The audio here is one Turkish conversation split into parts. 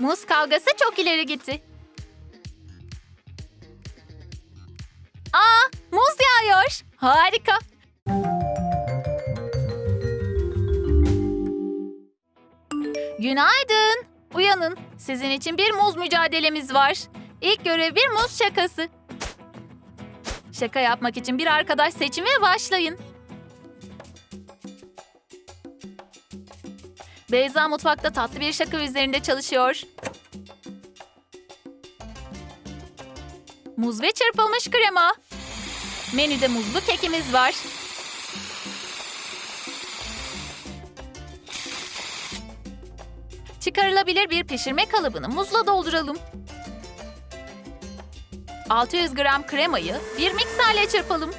Muz kavgası çok ileri gitti. Aa, muz yağıyor. Harika. Günaydın. Uyanın. Sizin için bir muz mücadelemiz var. İlk görev bir muz şakası. Şaka yapmak için bir arkadaş seçin ve başlayın. Beyza mutfakta tatlı bir şaka üzerinde çalışıyor. Muz ve çırpılmış krema. Menüde muzlu kekimiz var. Çıkarılabilir bir pişirme kalıbını muzla dolduralım. 600 gram kremayı bir mikserle çırpalım.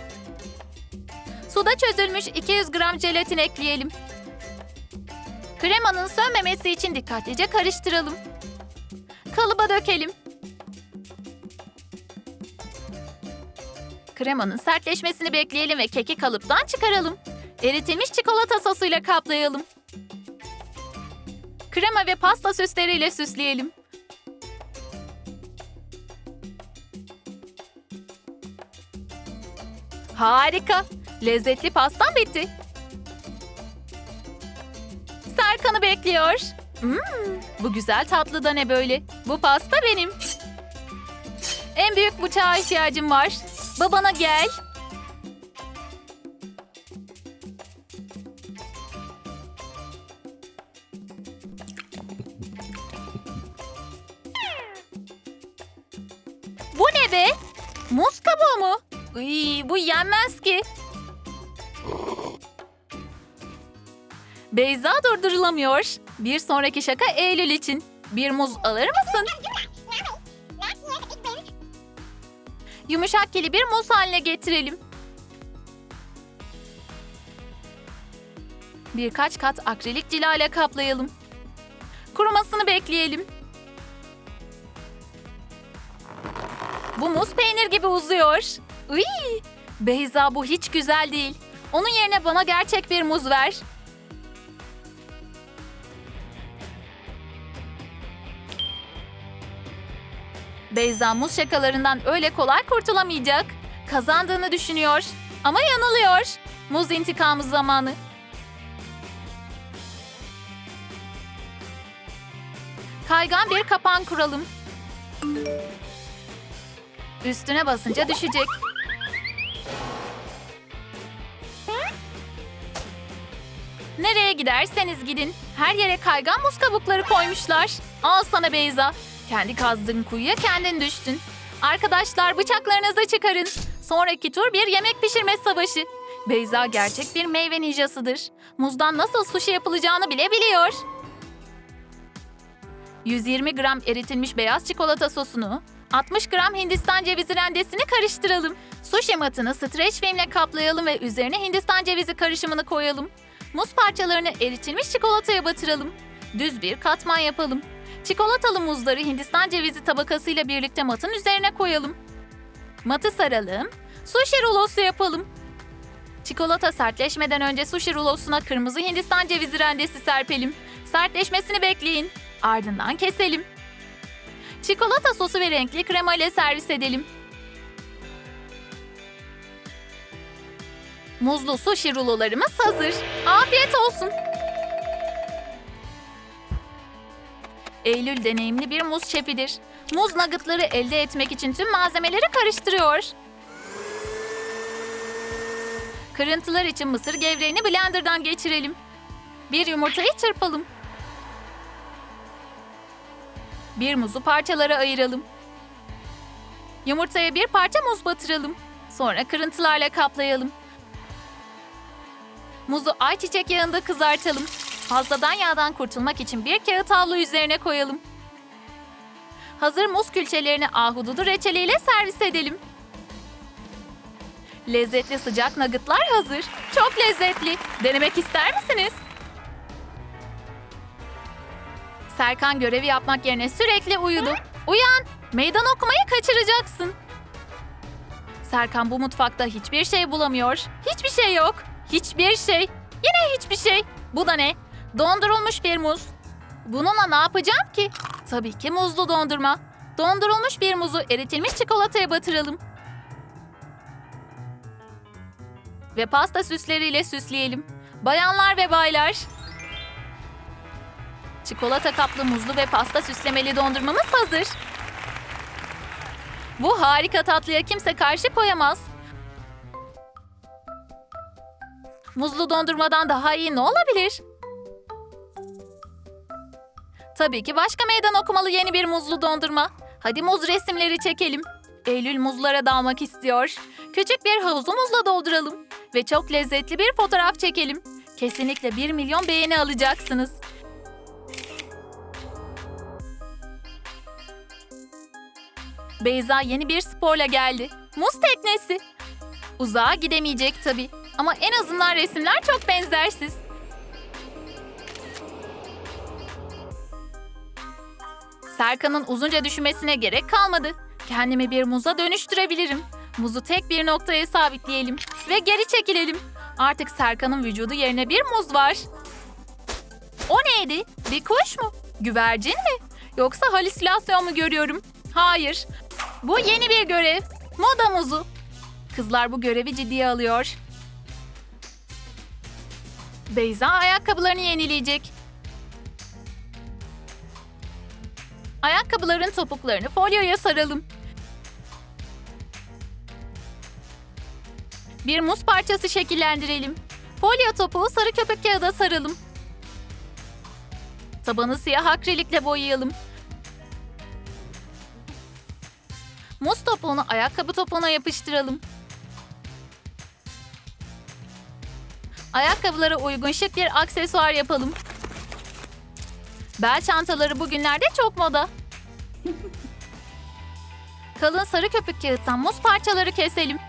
Suda çözülmüş 200 gram jelatin ekleyelim. Kremanın sönmemesi için dikkatlice karıştıralım. Kalıba dökelim. Kremanın sertleşmesini bekleyelim ve keki kalıptan çıkaralım. Eritilmiş çikolata sosuyla kaplayalım. Krema ve pasta süsleriyle süsleyelim. Harika. Lezzetli pastam bitti. Serkan'ı bekliyor. Hmm, bu güzel tatlı da ne böyle? Bu pasta benim. En büyük bıçağa ihtiyacım var. Babana gel. Bu ne be? Muz kabuğu mu? Iy, bu yenmez ki. Beyza durdurulamıyor. Bir sonraki şaka Eylül için. Bir muz alır mısın? Yumuşak kili bir muz haline getirelim. Birkaç kat akrilik cila ile kaplayalım. Kurumasını bekleyelim. Bu muz peynir gibi uzuyor. Uy! Beyza bu hiç güzel değil. Onun yerine bana gerçek bir muz ver. Beyza muz şakalarından öyle kolay kurtulamayacak. Kazandığını düşünüyor ama yanılıyor. Muz intikamı zamanı. Kaygan bir kapan kuralım. Üstüne basınca düşecek. Nereye giderseniz gidin. Her yere kaygan muz kabukları koymuşlar. Al sana Beyza. Kendi kazdığın kuyuya kendin düştün. Arkadaşlar bıçaklarınızı çıkarın. Sonraki tur bir yemek pişirme savaşı. Beyza gerçek bir meyve ninjasıdır. Muzdan nasıl sushi yapılacağını bile biliyor. 120 gram eritilmiş beyaz çikolata sosunu, 60 gram Hindistan cevizi rendesini karıştıralım. Sushi matını streç filmle kaplayalım ve üzerine Hindistan cevizi karışımını koyalım. Muz parçalarını eritilmiş çikolataya batıralım. Düz bir katman yapalım. Çikolatalı muzları Hindistan cevizi tabakasıyla birlikte matın üzerine koyalım. Matı saralım. Sushi rulosu yapalım. Çikolata sertleşmeden önce sushi rulosuna kırmızı Hindistan cevizi rendesi serpelim. Sertleşmesini bekleyin. Ardından keselim. Çikolata sosu ve renkli krema ile servis edelim. Muzlu sushi rulolarımız hazır. Afiyet olsun. Eylül deneyimli bir muz şefidir. Muz nuggetları elde etmek için tüm malzemeleri karıştırıyor. Kırıntılar için mısır gevreğini blenderdan geçirelim. Bir yumurtayı çırpalım. Bir muzu parçalara ayıralım. Yumurtaya bir parça muz batıralım. Sonra kırıntılarla kaplayalım. Muzu ayçiçek yağında kızartalım. Fazladan yağdan kurtulmak için bir kağıt havlu üzerine koyalım. Hazır muz külçelerini ahududu reçeliyle servis edelim. Lezzetli sıcak nuggetlar hazır. Çok lezzetli. Denemek ister misiniz? Serkan görevi yapmak yerine sürekli uyudu. Uyan! Meydan okumayı kaçıracaksın. Serkan bu mutfakta hiçbir şey bulamıyor. Hiçbir şey yok. Hiçbir şey. Yine hiçbir şey. Bu da ne? Dondurulmuş bir muz. Bununla ne yapacağım ki? Tabii ki muzlu dondurma. Dondurulmuş bir muzu eritilmiş çikolataya batıralım. Ve pasta süsleriyle süsleyelim. Bayanlar ve baylar. Çikolata kaplı muzlu ve pasta süslemeli dondurmamız hazır. Bu harika tatlıya kimse karşı koyamaz. Muzlu dondurmadan daha iyi ne olabilir? Tabii ki başka meydan okumalı yeni bir muzlu dondurma. Hadi muz resimleri çekelim. Eylül muzlara dalmak istiyor. Küçük bir havuzu muzla dolduralım. Ve çok lezzetli bir fotoğraf çekelim. Kesinlikle 1 milyon beğeni alacaksınız. Beyza yeni bir sporla geldi. Muz teknesi. Uzağa gidemeyecek tabii. Ama en azından resimler çok benzersiz. Serkan'ın uzunca düşünmesine gerek kalmadı. Kendimi bir muza dönüştürebilirim. Muzu tek bir noktaya sabitleyelim ve geri çekilelim. Artık Serkan'ın vücudu yerine bir muz var. O neydi? Bir kuş mu? Güvercin mi? Yoksa halüsinasyon mu görüyorum? Hayır. Bu yeni bir görev. Moda muzu. Kızlar bu görevi ciddiye alıyor. Beyza ayakkabılarını yenileyecek. Ayakkabıların topuklarını folyoya saralım. Bir muz parçası şekillendirelim. Folyo topuğu sarı köpük kağıda saralım. Tabanı siyah akrilikle boyayalım. Muz topuğunu ayakkabı topuğuna yapıştıralım. Ayakkabılara uygun şık bir aksesuar yapalım. Bel çantaları bugünlerde çok moda. Kalın sarı köpük kağıttan muz parçaları keselim.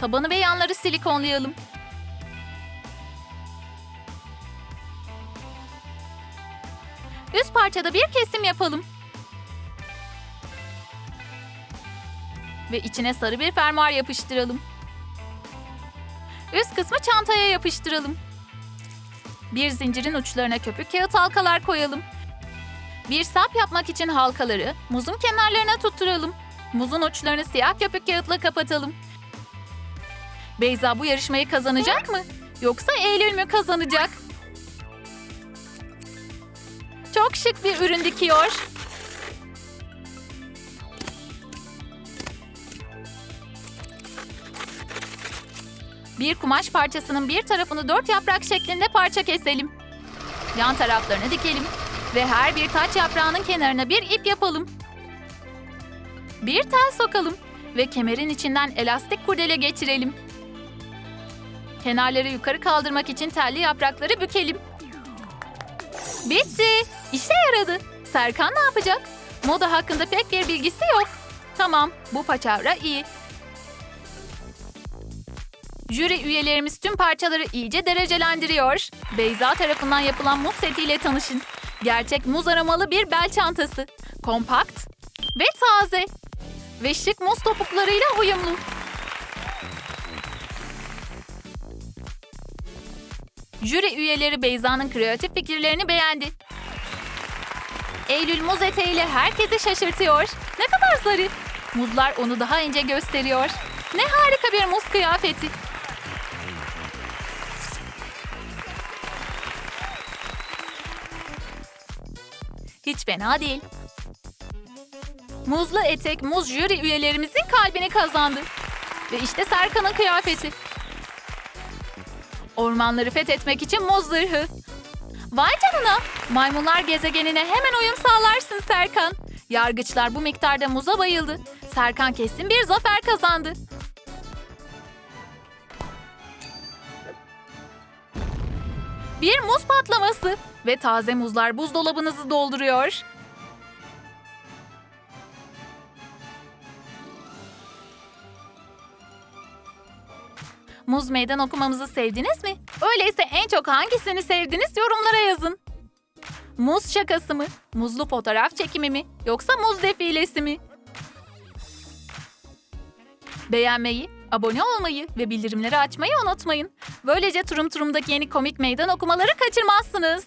Tabanı ve yanları silikonlayalım. Üst parçada bir kesim yapalım. Ve içine sarı bir fermuar yapıştıralım. Üst kısmı çantaya yapıştıralım. Bir zincirin uçlarına köpük kağıt halkalar koyalım. Bir sap yapmak için halkaları muzun kenarlarına tutturalım. Muzun uçlarını siyah köpük kağıtla kapatalım. Beyza bu yarışmayı kazanacak mı? Yoksa Eylül mü kazanacak? Çok şık bir ürün dikiyor. Bir kumaş parçasının bir tarafını dört yaprak şeklinde parça keselim. Yan taraflarını dikelim. Ve her bir taç yaprağının kenarına bir ip yapalım. Bir tel sokalım. Ve kemerin içinden elastik kurdele geçirelim. Kenarları yukarı kaldırmak için telli yaprakları bükelim. Bitti. İşe yaradı. Serkan ne yapacak? Moda hakkında pek bir bilgisi yok. Tamam, bu paçavra iyi. Jüri üyelerimiz tüm parçaları iyice derecelendiriyor. Beyza tarafından yapılan muz setiyle tanışın. Gerçek muz aromalı bir bel çantası. Kompakt ve taze. Ve şık muz topuklarıyla uyumlu. Jüri üyeleri Beyza'nın kreatif fikirlerini beğendi. Eylül muz eteğiyle herkesi şaşırtıyor. Ne kadar zarif. Muzlar onu daha ince gösteriyor. Ne harika bir muz kıyafeti. Hiç fena değil. Muzlu etek muz jüri üyelerimizin kalbini kazandı. Ve işte Serkan'ın kıyafeti. Ormanları fethetmek için muz zırhı. Vay canına! Maymunlar gezegenine hemen uyum sağlarsın Serkan. Yargıçlar bu miktarda muza bayıldı. Serkan kesin bir zafer kazandı. Bir muz patlaması ve taze muzlar buzdolabınızı dolduruyor. Muz meydan okumamızı sevdiniz mi? Öyleyse en çok hangisini sevdiniz yorumlara yazın. Muz şakası mı? Muzlu fotoğraf çekimi mi? Yoksa muz defilesi mi? Beğenmeyi, Abone olmayı ve bildirimleri açmayı unutmayın. Böylece Turum Turum'daki yeni komik meydan okumaları kaçırmazsınız.